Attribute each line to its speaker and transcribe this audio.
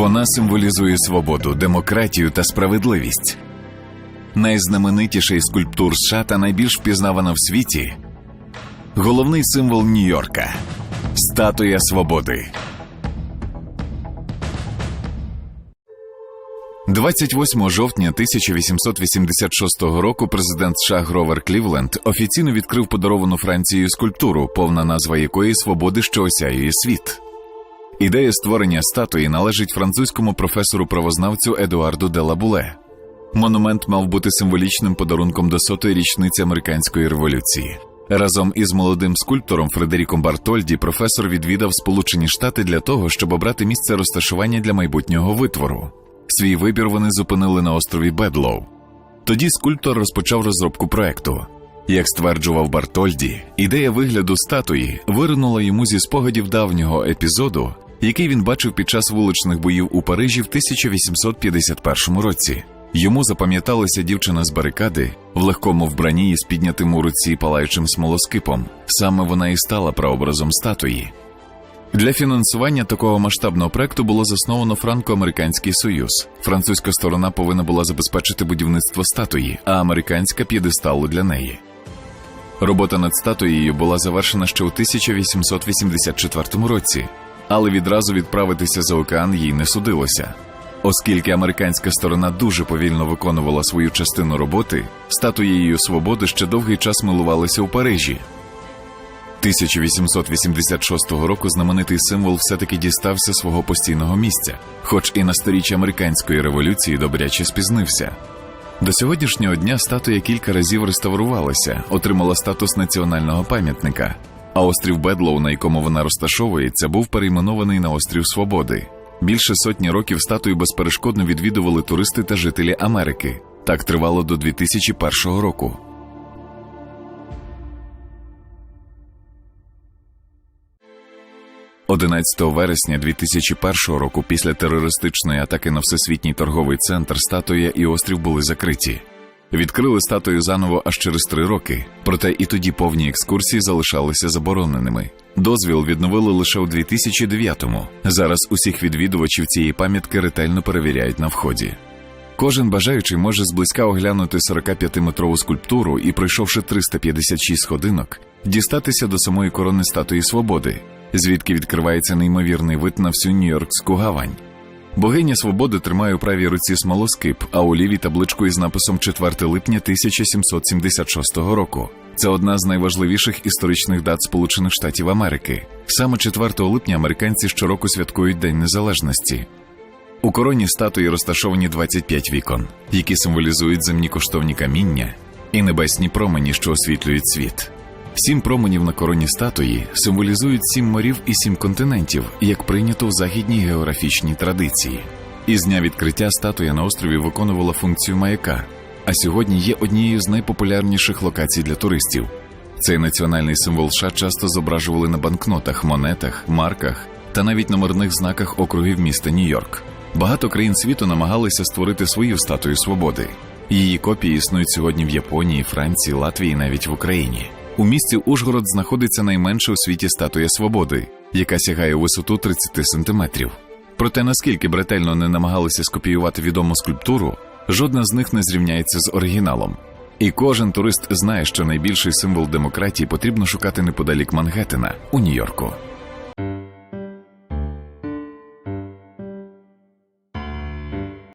Speaker 1: Вона символізує свободу, демократію та справедливість. Найзнаменитіший скульптур США та найбільш впізнавана в світі. Головний символ Нью-Йорка статуя свободи. 28 жовтня 1886 року президент США Гровер Клівленд офіційно відкрив подаровану Францією скульптуру, повна назва якої свободи, що осяює світ. Ідея створення статуї належить французькому професору правознавцю Едуарду де Лабуле. Монумент мав бути символічним подарунком до сотої річниці американської революції. Разом із молодим скульптором Фредеріком Бартольді професор відвідав Сполучені Штати для того, щоб обрати місце розташування для майбутнього витвору. Свій вибір вони зупинили на острові Бедлоу. Тоді скульптор розпочав розробку проекту. Як стверджував Бартольді, ідея вигляду статуї виринула йому зі спогадів давнього епізоду, який він бачив під час вуличних боїв у Парижі в 1851 році. Йому запам'яталася дівчина з барикади в легкому вбранні із піднятим у руці палаючим смолоскипом. Саме вона і стала прообразом статуї. Для фінансування такого масштабного проекту було засновано Франко-Американський Союз. Французька сторона повинна була забезпечити будівництво статуї, а американська п'єдесталу для неї. Робота над статуєю була завершена ще у 1884 році, але відразу відправитися за океан їй не судилося. Оскільки американська сторона дуже повільно виконувала свою частину роботи, статуєю свободи ще довгий час милувалися у Парижі. 1886 року знаменитий символ все-таки дістався свого постійного місця, хоч і на сторіччя американської революції добряче спізнився. До сьогоднішнього дня статуя кілька разів реставрувалася, отримала статус національного пам'ятника, а острів Бедлоу, на якому вона розташовується, був перейменований на острів Свободи. Більше сотні років статую безперешкодно відвідували туристи та жителі Америки. Так тривало до 2001 року. – 11 вересня 2001 року, після терористичної атаки на всесвітній торговий центр, статуя і острів були закриті. Відкрили статую заново аж через три роки, проте і тоді повні екскурсії залишалися забороненими. Дозвіл відновили лише у 2009-му. Зараз усіх відвідувачів цієї пам'ятки ретельно перевіряють на вході. Кожен бажаючий може зблизька оглянути 45-метрову скульптуру і, пройшовши 356 сходинок, дістатися до самої корони статуї свободи, звідки відкривається неймовірний вид на всю Нью-Йоркську гавань. Богиня свободи тримає у правій руці смолоскип, а у лівій табличку із написом 4 липня 1776 року. Це одна з найважливіших історичних дат Сполучених Штатів Америки. Саме 4 липня американці щороку святкують День Незалежності. У короні статуї розташовані 25 вікон, які символізують земні коштовні каміння і небесні промені, що освітлюють світ. Сім променів на короні статуї символізують сім морів і сім континентів, як прийнято в західній географічній традиції. Із дня відкриття статуя на острові виконувала функцію маяка, а сьогодні є однією з найпопулярніших локацій для туристів. Цей національний символ США часто зображували на банкнотах, монетах, марках та навіть номерних знаках округів міста Нью-Йорк. Багато країн світу намагалися створити свою статую свободи. Її копії існують сьогодні в Японії, Франції, Латвії, навіть в Україні. У місті Ужгород знаходиться найменша у світі статуя свободи, яка сягає висоту 30 сантиметрів. Проте наскільки б ретельно не намагалися скопіювати відому скульптуру, жодна з них не зрівняється з оригіналом. І кожен турист знає, що найбільший символ демократії потрібно шукати неподалік Мангеттена у Нью-Йорку.